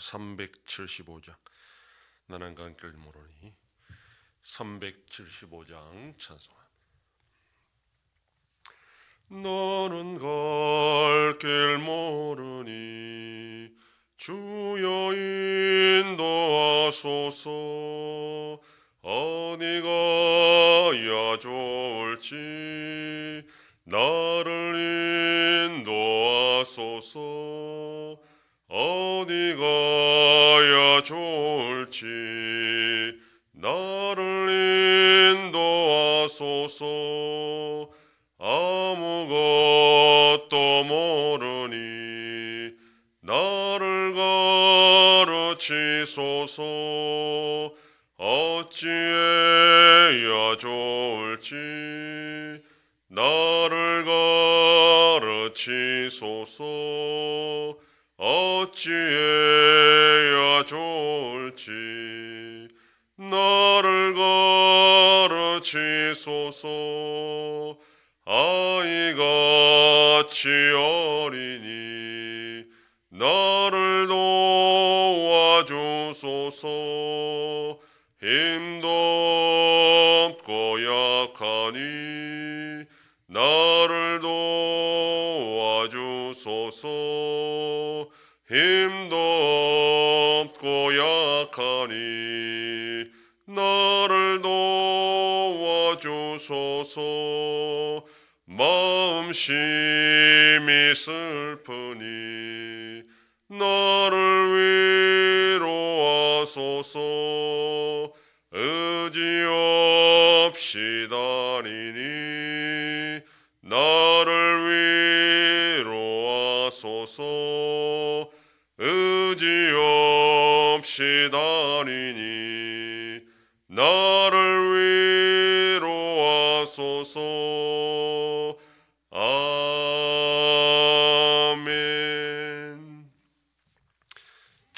375장. 나는 간길 모르니 375장 찬송합니다. 너는 갈길 모르니 주여 인도하소서. 어디가 야 좋을지 나를 인도하소서 어디 가 야 좋을지 나를 인도하소서. 아무것도 모르니 나를 가르치소서. 어찌해야 좋을지 나를 가르치소서 어찌해야 좋을지 나를 가르치소서. 아이같이 어리니 나를 도와주소서. 힘도 없고 약하니 나를 도와주소서 힘도 없고 약하니 나를 도와주소서. 마음심이 슬프니 나를 위로하소서. 의지 없이 다니니 나를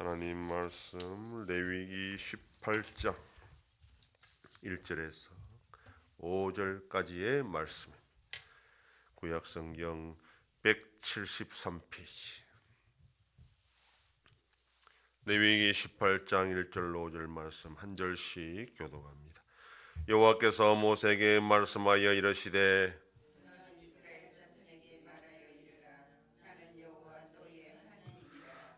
하나님 말씀 레위기 18장 1절에서 5절까지의 말씀입니다. 구약 성경 173페이지. 레위기 18장 1절로 5절 말씀 한 절씩 교독합니다. 여호와께서 모세에게 말씀하여 이르시되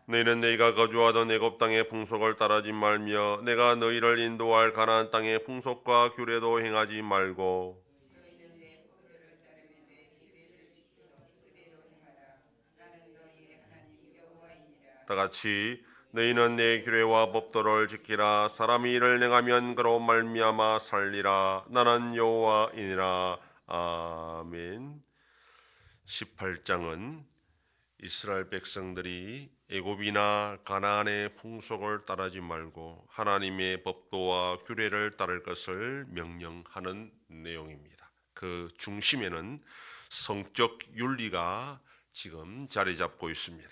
너희는 너희가 거주하던 애굽 땅의 풍속을 따르지 말며 내가 너희를 인도할 가나안 땅의 풍속과 규례도 행하지 말고 다 같이 너희는 내 규례와 법도를 지키라. 사람이 이를 행하면 그로 말미암아 살리라. 나는 여호와이니라. 아멘. 18장은 이스라엘 백성들이 애굽이나 가나안의 풍속을 따르지 말고 하나님의 법도와 규례를 따를 것을 명령하는 내용입니다. 그 중심에는 성적 윤리가 지금 자리 잡고 있습니다.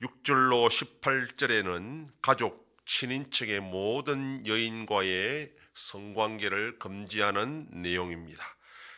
6절로 18절에는 가족, 친인척의 모든 여인과의 성관계를 금지하는 내용입니다.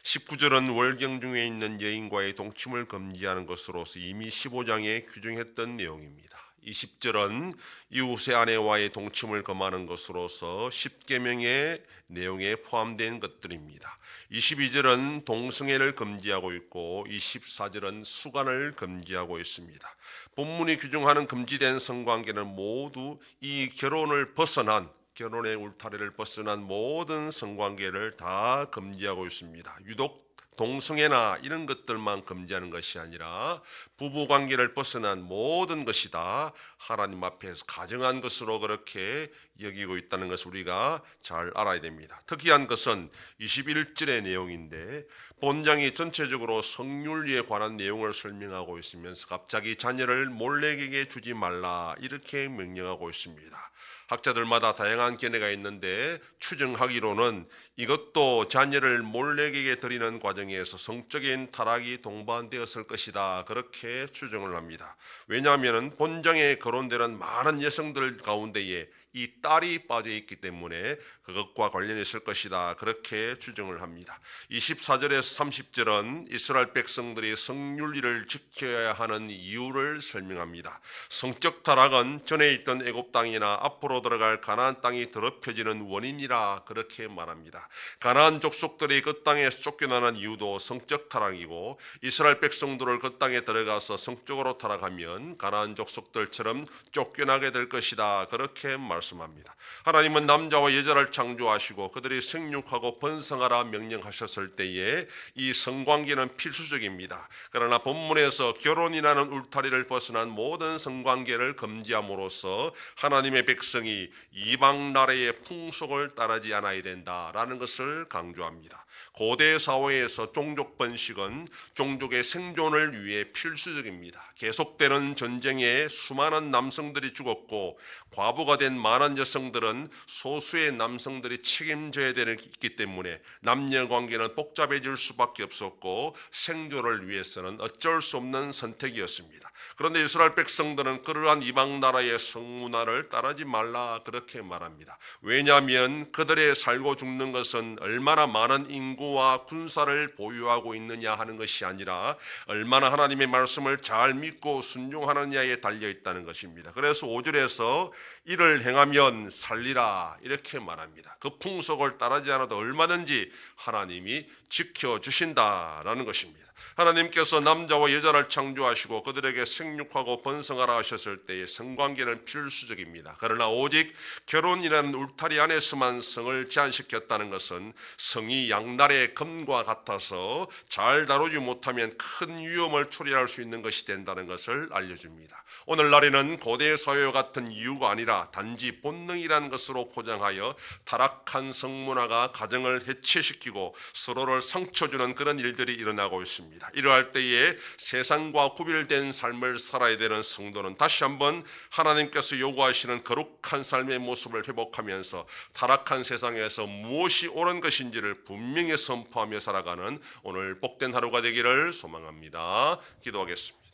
19절은 월경 중에 있는 여인과의 동침을 금지하는 것으로서 이미 15장에 규정했던 내용입니다. 20절은 이웃의 아내와의 동침을 금하는 것으로서 10계명의 내용에 포함된 것들입니다. 22절은 동성애를 금지하고 있고 24절은 수간을 금지하고 있습니다. 본문이 규정하는 금지된 성관계는 모두 이 결혼을 벗어난 결혼의 울타리를 벗어난 모든 성관계를 다 금지하고 있습니다. 유독 동성애나 이런 것들만 금지하는 것이 아니라 부부 관계를 벗어난 모든 것이 다 하나님 앞에서 가정한 것으로 그렇게 여기고 있다는 것을 우리가 잘 알아야 됩니다. 특이한 것은 21절의 내용인데 본장이 전체적으로 성윤리에 관한 내용을 설명하고 있으면서 갑자기 자녀를 몰래에게 주지 말라 이렇게 명령하고 있습니다. 학자들마다 다양한 견해가 있는데 추정하기로는 이것도 자녀를 몰래에게 드리는 과정에서 성적인 타락이 동반되었을 것이다 그렇게 추정을 합니다. 왜냐하면 본장에 거론되는 많은 여성들 가운데에 이 딸이 빠져 있기 때문에 그것과 관련이 있을 것이다 그렇게 추정을 합니다. 24절에서 30절은 이스라엘 백성들이 성윤리를 지켜야 하는 이유를 설명합니다. 성적 타락은 전에 있던 애굽 땅이나 앞 으로 들어갈 가나안 땅이 더럽혀지는 원인이라 그렇게 말합니다. 가나안 족속들이 그 땅에서 쫓겨나는 이유도 성적 타락이고 이스라엘 백성들을 그 땅에 들어가서 성적으로 타락하면 가나안 족속들처럼 쫓겨나게 될 것이다 그렇게 말씀합니다. 하나님은 남자와 여자를 창조하시고 그들이 생육하고 번성하라 명령하셨을 때에 이 성관계는 필수적입니다. 그러나 본문에서 결혼이라는 울타리를 벗어난 모든 성관계를 금지함으로써 하나님의 백성 이 이방 나라의 풍속을 따르지 않아야 된다라는 것을 강조합니다. 고대 사회에서 종족 번식은 종족의 생존을 위해 필수적입니다. 계속되는 전쟁에 수많은 남성들이 죽었고 과부가 된 많은 여성들은 소수의 남성들이 책임져야 되기 때문에 남녀 관계는 복잡해질 수밖에 없었고 생존을 위해서는 어쩔 수 없는 선택이었습니다. 그런데 이스라엘 백성들은 그러한 이방 나라의 성문화를 따르지 말라 그렇게 말합니다. 왜냐하면 그들의 살고 죽는 것은 얼마나 많은 인구와 군사를 보유하고 있느냐 하는 것이 아니라 얼마나 하나님의 말씀을 잘 믿고 순종하느냐에 달려 있다는 것입니다. 그래서 5절에서 이를 행하면 살리라 이렇게 말합니다. 그 풍속을 따르지 않아도 얼마든지 하나님이 지켜 주신다라는 것입니다. 하나님께서 남자와 여자를 창조하시고 그들에게 생 육하고 번성하라 하셨을 때의 성관계는 필수적입니다. 그러나 오직 결혼이라는 울타리 안에서만 성을 제한시켰다는 것은 성이 양날의 금과 같아서 잘 다루지 못하면 큰 위험을 초래할 수 있는 것이 된다는 것을 알려줍니다. 오늘날에는 고대 사회와 같은 이유가 아니라 단지 본능이라는 것으로 포장하여 타락한 성문화가 가정을 해체시키고 서로를 상처 주는 그런 일들이 일어나고 있습니다. 이러할 때에 세상과 구별된 삶을 살아야 되는 성도는 다시 한번 하나님께서 요구하시는 거룩한 삶의 모습을 회복하면서 타락한 세상에서 무엇이 옳은 것인지를 분명히 선포하며 살아가는 오늘 복된 하루가 되기를 소망합니다. 기도하겠습니다.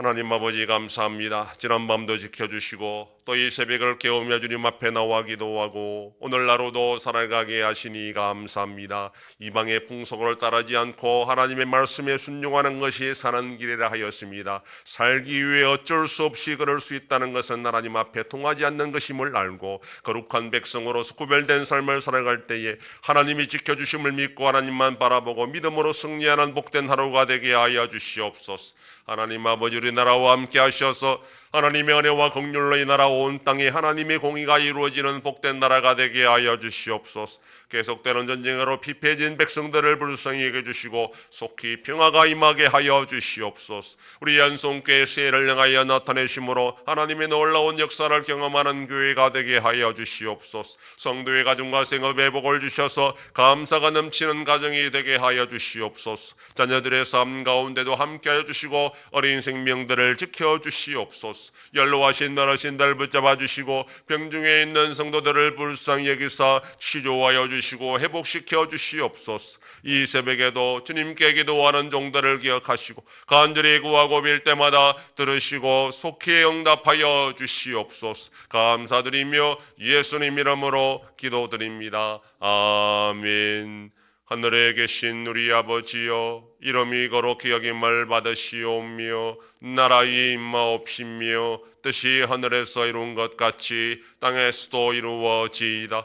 하나님 아버지 감사합니다. 지난밤도 지켜주시고 또 이 새벽을 깨우며 주님 앞에 나와 기도하고 오늘 하루도 살아가게 하시니 감사합니다. 이방의 풍속을 따르지 않고 하나님의 말씀에 순종하는 것이 사는 길이라 하였습니다. 살기 위해 어쩔 수 없이 그럴 수 있다는 것은 하나님 앞에 통하지 않는 것임을 알고 거룩한 백성으로서 구별된 삶을 살아갈 때에 하나님이 지켜주심을 믿고 하나님만 바라보고 믿음으로 승리하는 복된 하루가 되게 하여 주시옵소서. 하나님 아버지 우리 나라와 함께 하셔서 하나님의 은혜와 긍휼로 이 나라 온 땅에 하나님의 공의가 이루어지는 복된 나라가 되게 하여 주시옵소서. 계속되는 전쟁으로 피폐해진 백성들을 불쌍히 여겨 주시고 속히 평화가 임하게 하여 주시옵소서. 우리 연송교회 세를 향하여 나타내심으로 하나님의 놀라운 역사를 경험하는 교회가 되게 하여 주시옵소서. 성도의 가정과 생업에 복을 주셔서 감사가 넘치는 가정이 되게 하여 주시옵소서. 자녀들의 삶 가운데도 함께하여 주시고 어린 생명들을 지켜 주시옵소서. 연로하신 너르신 들 붙잡아 주시고 병중에 있는 성도들을 불쌍히 여기사 치료하여 주시옵소서. 주시고 회복시켜 주시옵소서. 이 새벽에도 주님께 기도하는 종들을 기억하시고 간절히 구하고 빌 때마다 들으시고 속히 응답하여 주시옵소서. 감사드리며 예수님 이름으로 기도드립니다. 아멘. 하늘에 계신 우리 아버지여 이름이 거룩히 여김을 받으시오며 나라의 임마옵시며 뜻이 하늘에서 이룬 것 같이 땅에서도 이루어지이다